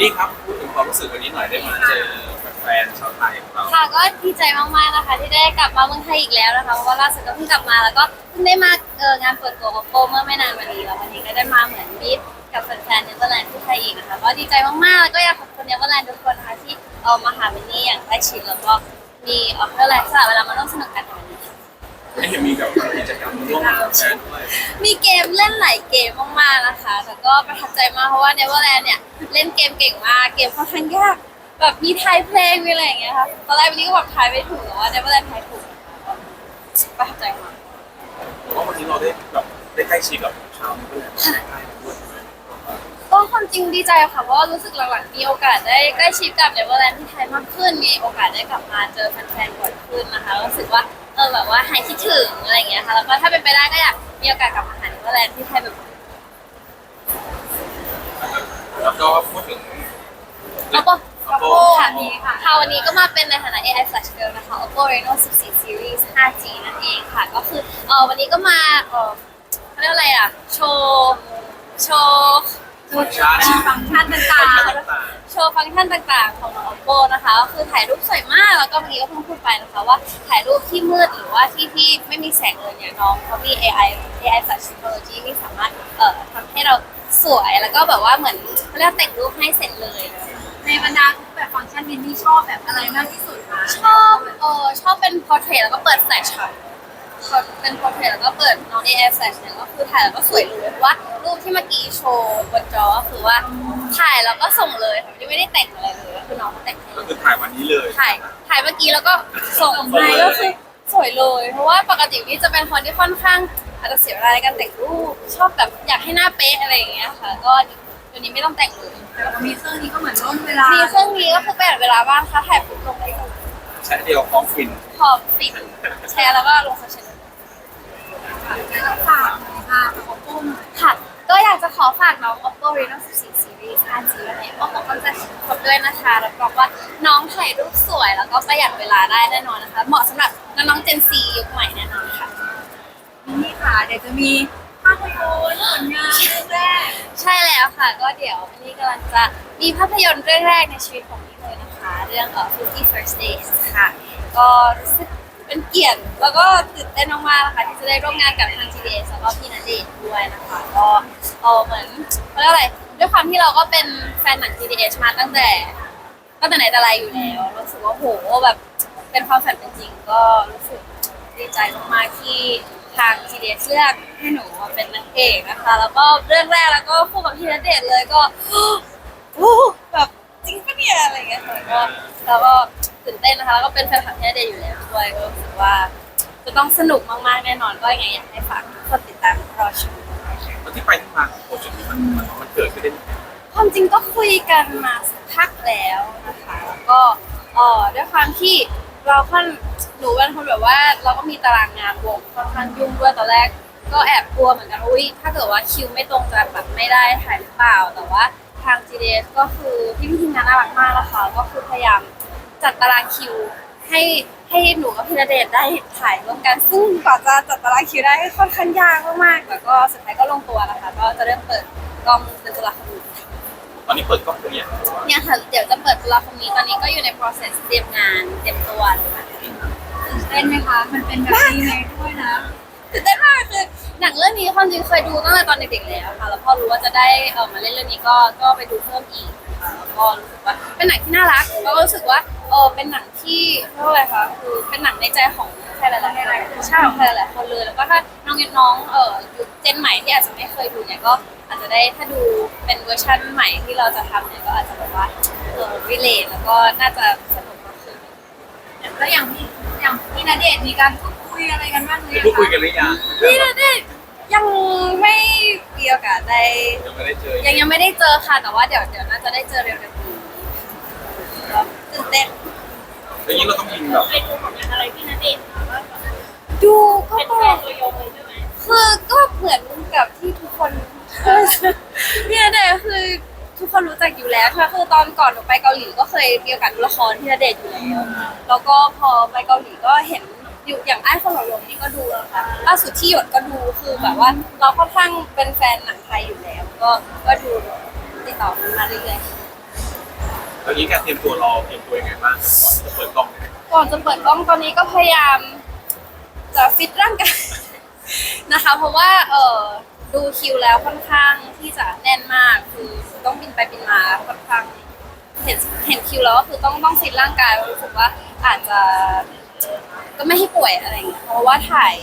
นี่ครับพูดถึงความรู้สึกวันนี้หน่อยได้มาเจอแฟนๆชาวไทยของเราค่ะก็ดีใจมากๆนะคะที่ได้กลับมาเมืองไทยอีกแล้วนะคะเพราะว่าล่าสุดก็เพิ่งกลับมาแล้วก็เพิ่งได้มาเอองานเปิดตัว Oppo เมื่อไม่นานมานี้แล้ววันนี้ก็ได้มาเหมือนมิตกับแฟนๆเนเธอร์แลนด์ที่ไทยอีกนะคะก็ดีใจมากๆแล้วก็อยากขอบคุณเนเธอร์แลนด์ทุกคนนะคะที่เอามาหามินนี่อย่างใกล้ชิดแล้วก็มีเออเพื่ออะไรสละเวลามาร่วมสนุกกันในวันนี้ค่ะ ไม่เห็นมีแบบกิจกรรมร่วมกับแฟนด้วยมีเกมเล่นหลายเกมมากๆนะคะแล้วก็ประทับใจมากเพราะว่าเนเธอร์แลนด์เนี่ยเล่นเกมเก่งมากเกมค่อนข้างยากแบบมีไทยเพลงมีอะไรอย่างเงี้ยค่ะตอนแรกวันนี้ก็แบบทายไม่ถูกแต่ว่าเนเธอร์แลนด์ทายถูกประทับใจมากเพราะวันนี้เราได้แบบได้ใกล้ชิดกับชาวเพื่อนๆได้ด้วยก็ความจริงดีใจค่ะเพราะว่ารู้สึกหลังๆมีโอกาสได้ใกล้ชิดกับเนเวอร์แลนด์ที่ไทยมากขึ้น มีโอกาสได้กลับมาเจอแฟนๆบ่อยขึ้นนะคะรู้สึกว่า เออแบบว่าหายคิดถึงอะไรอย่างเงี้ยค่ะแล้วก็ถ้าเป็นไปได้ก็อยากมีโอกาสกลับมาหาเนเวอร์แลนด์ที่ไทยแบบแล้วก็พูดถึง Oppo Oppo ค่ะค่ะวันนี้ก็มาเป็นในฐานะ AI Flash Girl นะคะ Oppo Reno 14 Series 5G นั่นเองค่ะ ก็คือเออวันนี้ก็มาเออเขาเรียกว่าอะไรอะ โชว์ โชว์ ฟังก์ชันฟังก์ชันต่างต่างๆ โชว์ฟังก์ชันต่างๆ ของ Oppo นะคะก็คือถ่ายรูปสวยมาก แล้วก็เมื่อกี้ก็เพิ่งพูดไปนะคะว่าถ่ายรูปที่มืดหรือว่าที่ที่ไม่มีแสงเลยเนี่ยน้องเขามี AI AI Flash Technology ที่สามารถเอ่อทำให้เราสวยแล้วก็แบบว่าเหมือนเขาเรียกว่าแต่งรูปให้เสร็จเลยในบรรดาทุกแบบฟังก์ชันมินนี่ชอบแบบอะไรมากที่สุดคะชอบเออชอบเป็น portrait แล้วก็เปิด flash ค่ะ เป็น portrait แล้วก็เปิดน้อง AI flash เนี่ยก็คือถ่ายแล้วก็สวยเลยเพราะว่ารูปที่เมื่อกี้โชว์บนจอก็คือว่าถ่ายแล้วก็ส่งเลยค่ะไม่ได้แต่งอะไรเลยก็คือน้องเขาแต่งให้ๆก็คือถ่ายวันนี้เลยถ่ายถ่ายเมื่อกี้แล้วก็ส่งให้ก็คือสวยเลย เพราะว่าปกตินี่จะเป็นคนที่ค่อนข้างอาจจะเสียเวลาในการแต่งรูปชอบแบบอยากให้หน้าเป๊ะอะไรอย่างเงี้ยค่ะ ก็เดี๋ยวนี้ไม่ต้องแต่งเลยแต่พอมีเครื่องนี้ก็เหมือนร่นเวลา มีเครื่องนี้ก็คือประหยัดเวลาบ้างค่ะถ่ายปุ๊บลงได้เลยใช้เดียวพร้อมฟินพอปิดแชร์แล้วก็ลงโซเชียลแล้ว ฝากหน่อยค่ะของ Oppo หน่อยค่ะ ก็อยากจะขอฝากน้อง Oppo Reno 14 Series 5G ไว้ในอ้อมอกอ้อมใจของทุกคนด้วยนะคะรับรองว่าน้องถ่ายรูปสวย แล้วก็ประหยัดเวลาได้แน่นอนนะคะ เหมาะสำหรับน้องๆ Gen Z ยุคใหม่แน่นอนค่ะมินนี่ค่ะ เดี๋ยวจะมีภาพยนตร์ผลงานเรื่องแรก ใช่แล้วค่ะ ก็เดี๋ยววันนี้กำลังจะมีภาพยนตร์เรื่องแรกในชีวิตของนี่เลยนะคะ เรื่องเอ่อ50 First Days ค่ะ ก็รู้สึก เป็นเกียรติแล้วก็ตื่นเต้นมากๆนะคะที่จะได้ร่วมงานกับทาง GDS แล้วก็พี่ณเดชน์ด้วยนะคะก็เออเหมือนเขาเรียกอะไรด้วยความที่เราก็เป็นแฟนหนัง GDS มาตั้งแต่ตั้งแต่ไหนแต่ไรอยู่แล้วรู้สึกว่าโหแบบเป็นความฝันเป็นจริงก็รู้สึกดีใจมากๆที่ทาง GDS เลือกให้หนูมาเป็นนางเอกนะคะ แล้วก็เรื่องแรกแล้วก็คู่กับพี่ณเดชน์เลยก็ โอ้แบบจริงปะเนี่ยอะไรอย่างเงี้ยค่ะก็แล้วก็ เต้นนะคะแล้วก็เป็นแฟนคลับพี่ณเดชน์อยู่แล้วด้วยก็รู้สึกว่าจะต้องสนุกมากๆแน่นอนก็ยังไงอยากให้ฝากทุกคนติดตามรอชมแล้วที่ไปที่มาของโปรเจกต์นี้มันมันมันเกิดขึ้นได้ยังไงความจริงก็คุยกันมาสักพักแล้วนะคะแล้วก็เออด้วยความที่เราค่อนหนูเป็นคนแบบว่า เราก็มีตารางงานวงค่อนข้างยุ่งด้วยตอนแรก ก็แอบกลัวเหมือนกันอุ้ยถ้าเกิดว่าคิวไม่ตรงจะแบบไม่ได้ถ่ายหรือเปล่า แต่ว่าทาง GDS ก็คือพี่พี่ทีมงานน่ารักมากนะคะก็คือพยายาม จัดตารางคิว ให้ให้หนูกับพี่ณเดชน์ได้ถ่ายร่วมกันซึ่งกว่าจะจัดตารางคิวได้ก็ค่อนข้างยากมากๆแต่ก็สุดท้ายก็ลงตัวนะคะก็จะเริ่มเปิดกล้องเดือนตุลาคมนี้ตอนนี้เปิดกล้องตัวอย่างเนี่ยค่ะเดี๋ยวจะเปิดตุลาคมนี้ตอนนี้ก็อยู่ใน process เตรียมงานเตรียมตัวเลยค่ะตื่นเต้นไหมคะ มันเป็นแบบรีเมคด้วยนะตื่นเต้นมากคือหนังเรื่องนี้ความจริงเคยดูตั้งแต่ตอนเด็กๆแล้วค่ะแล้วพอรู้ว่าจะได้เออมาเล่นเรื่องนี้ก็ก็ไปดูเพิ่มอีกนะคะแล้วก็รู้สึกว่าเป็นหนังที่น่ารักแล้วก็รู้สึกว่า เออเป็นหนังที่เรียกว่าอะไรคะคือเป็นหนังในใจของใครหลายๆคนใช่ของใครหลายๆคนเลย แล้วก็ถ้าน้องยุน้องเออยุคเจนใหม่ที่อาจจะไม่เคยดูเนี่ยก็อาจจะได้ถ้าดูเป็นเวอร์ชันใหม่ที่เราจะทำเนี่ยก็อาจจะแบบว่าเออรีเลทแล้วก็น่าจะสนุกมากขึ้นแล้วอย่างพี่อย่างพี่ณเดชน์มีการพูดคุยอะไรกันบ้างหรือได้ยังพูดคุยคะกันหรือยังพี่ณเดชน์ยังไม่มีโอกาสได้ยังไม่ได้เจอยังยังไม่ได้เจอค่ะแต่ว่าเดี๋ยวเดี๋ยวน่าจะได้เจอเร็วๆนี้ก็ตื่น เต้นแล้วยิ่งเราต้องยิงแบบไปดูผลงานอะไรที่นันเดชน์คะว่าดูก็เป็นแบแฟนบตัวยงเลยใช่ไหมคือก็เหมือนกับที่ทุกคนพี่ณเดชน์คือทุกคนรู้จักอยู่แล้วค่ะคือตอนก่อนหนูไปเกาหลีก็เคยมีโอกาสดูละครที่ณเดชน์อยู่แล้วแล้วก็พอไปเกาหลีก็เห็นอยู่อย่างไอ้คนหล่อลมนี่ก็ดูแล้วค่ะล่าสุดที่หยดก็ดูคือแบบว่า เราค่อนข้างเป็นแฟนหนังไทยอยู่แล้ว ก็ก็ดูติดต่อกันมาเรื่อยๆ ตอนนี้การเตรียมตัวรอเตรียมตัวยังไงบ้างก่อนที่จะเปิดกล้องเนี่ยก่อนจะเปิดกล้องตอนนี้ก็พยายามจะฟิตร่างกาย นะคะ เพราะว่าเออดูคิวแล้วค่อนข้างที่จะแน่นมากคือต้องบินไปบินมาค่อนข้างเห็นเห็นคิวแล้วก็คือต้องต้องฟิตร่างกายรู้สึกว่าอาจจะก็ไม่ให้ป่วยอะไรอย่างเงี้ยเพราะว่าถ่าย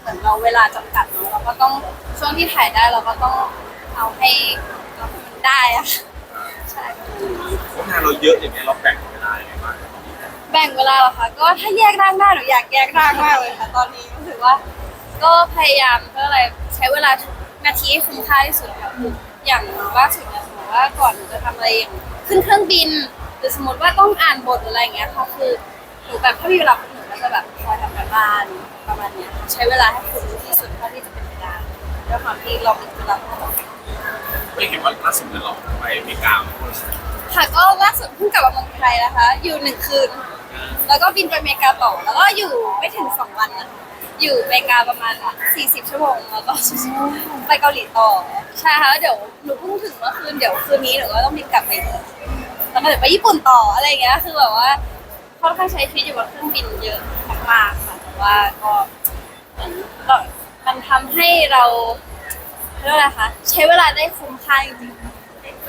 เหมือนเราเวลาจำกัดเนอะเราก็ต้องช่วงที่ถ่ายได้เราก็ต้องเอาให้เราให้มันได้อะใช่ งานเราเยอะอย่างเงี้ยเราแบ่งเวลายังไงบ้างแบ่งเวลาเหรอคะก็ถ้าแยกร่างได้หนูอยากแยกร่างมากเลยค่ะ ตอนนี้รู้สึกว่า ก็พยายามก็อะไรใช้เวลาทุกนาทีให้คุ้มค่าที่สุดค่ะคืออย่างล่าสุดเนี่ยสมมติว่าก่อนหนูจะทำอะไรอย่างขึ้นเครื่องบิน หรือสมมติว่าต้องอ่านบทหรืออะไรอย่างเงี้ยค่ะคือหนูแบบถ้ามีเวลาหนูก็จะแบบคอยทำการบ้านประมาณเนี้ยค่ะใช้เวลาให้คุ้มที่สุดเท่าที่จะเป็นไปได้ด้วยความที่เรามีเวลาทั้งหมดไม่เห็นว่าล่าสุดเนี่ยเราไปอเมริกามา ค่ะก็ล่าสุดเพิ่งกลับมาเมืองไทยนะคะ อยู่หนึ่งคืน แล้วก็บินไปอเมริกาต่อแล้วก็อยู่ไม่ถึงสองวันนะคะอยู่อเมริกาประมาณ 40 ชั่วโมงแล้วก็ไปเกาหลีต่อใช่ค่ะแล้วเดี๋ยวหนูเพิ่งถึงเมื่อคืนเดี๋ยวคืนนี้หนูก็ต้องบินกลับไปอีกแล้วก็เดี๋ยวไปญี่ปุ่นต่ออะไรอย่างเงี้ยคือแบบว่าค่อนข้างใช้ชีวิตอยู่บนเครื่องบินเยอะมากๆค่ะแต่ว่าก็เหมือนก็มันทำให้เราเรียกว่าอะไรคะใช้เวลาได้คุ้มค่าจริงๆ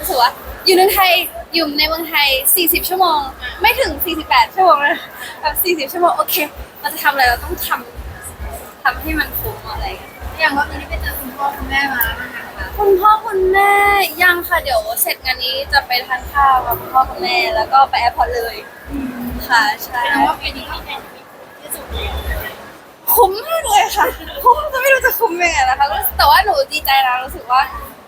รู้สึกว่าอยู่ในไทยอยู่ในเมืองไทย 40 ชั่วโมง ไม่ถึง 48 ชั่วโมงเลยแบบ40 ชั่วโมงโอเคเราจะทำอะไรเราต้องทำทำให้มันคุ้มอะไรอย่างเงี้ยอย่างว่าวันนี้ไปเจอคุณพ่อคุณแม่มาบ้างคะคุณพ่อคุณแม่ยังค่ะเดี๋ยวเสร็จงานนี้จะไปทานข้าวกับคุณพ่อคุณแม่แล้วก็ไปแอร์พอร์ตเลยค่ะใช่แสดงว่าปีนี้ที่เป็นที่สุดเลยคุ้มมากเลยค่ะคุ้มจะไม่รู้จะคุ้มยังไงนะคะแต่ว่าหนูดีใจนะรู้สึกว่า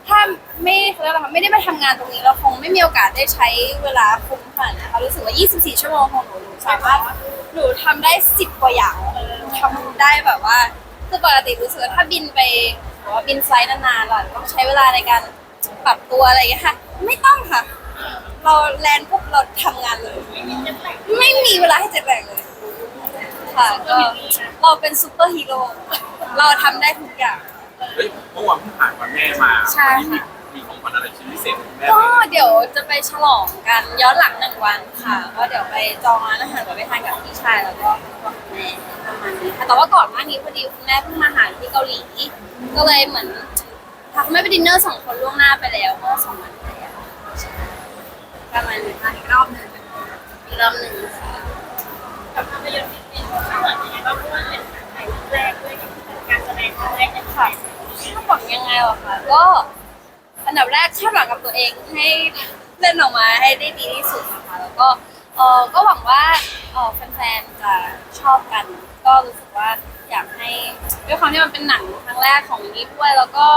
ถ้าไม่เขาเรียกอะไรคะไม่ได้มาทำงานตรงนี้เราคงไม่มีโอกาสได้ใช้เวลาคุ้มขนาดนะคะรู้สึกว่า 24 ชั่วโมงของหนูหนูสามารถหนูทำได้ 10 กว่าอย่างทำได้แบบว่าคือปกติรู้สึกว่าถ้าบินไปหรือว่าบินไฟล์นานๆเราต้องใช้เวลาในการปรับตัวอะไรอย่างเงี้ยค่ะ ไม่ต้องค่ะ เราแลนด์ปุ๊บเราทำงานเลย ไม่มีเวลาให้เจ็บแบกเลย ค่ะก็เราเป็นซูเปอร์ฮีโร่เราทำได้ทุกอย่าง เฮ้ยเมื่อวานเพิ่งผ่านวันแม่มาใช่ วันนี้มีมีของขวัญอะไรชิ้นพิเศษให้แม่ก็ไหมเดี๋ยวจะไปฉลองกันย้อนหลังหนึ่งวันค่ะ ก็เดี๋ยวไปจองร้านอาหารกับไปทานกับพี่ชายแล้วก็คุณพ่อคุณแม่ประมาณนี้ค่ะแต่ว่าก่อนหน้านี้พอดีคุณแม่เพิ่งมาหาที่เกาหลี ก็เลยเหมือนพาคุณแม่ไปดินเนอร์สองคนล่วงหน้าไปแล้วเมื่อสองวันที่แล้วประมาณนี้ค่ะอีกรอบหนึ่งอีกรอบหนึ่งค่ะกับภาพยนตร์ที่เป็นข้าง ดหวังยังไงเหรอคะก็ อันดับแรกคาดหวังกับตัวเองให้เล่นออกมาให้ได้ดีที่สุดนะคะ แล้วก็เออก็หวังว่าเออแฟนๆจะชอบกัน ก็รู้สึกว่าอยากให้ด้วยความที่มันเป็นหนังครั้งแรกของมินนี่ด้วยแล้วก็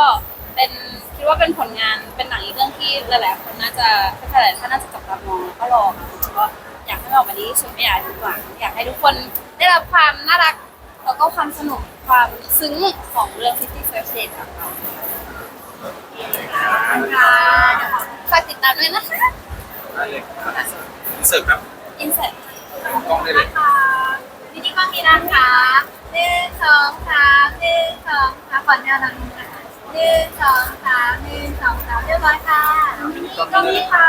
เป็นคิดว่าเป็นผลงานเป็นหนังอีกเรื่องที่หลายๆคนน่าจะแฟนๆหลายท่านน่าจะจับตามองก็รอค่ะก็อยากให้มันออกมาดีที่สุดไม่อยากให้ผิดหวังอยากให้ทุกคนได้รับความน่ารักแล้วก็ความสนุกความซึ้งของเรื่อง Fifty First Date กับเรา ค่ะฝากติดตามด้วยนะคะได้เลยเสิร์ฟครับ Insert กล้องได้เลยค่ะวิธีกล้องนี้นะคะหนึ่งสองสามหนึ่งสองสามขอแนวหลังนึงนะคะหนึ่งสองสามหนึ่งสองสามเรียบร้อยค่ะกล้องนี้ค่ะ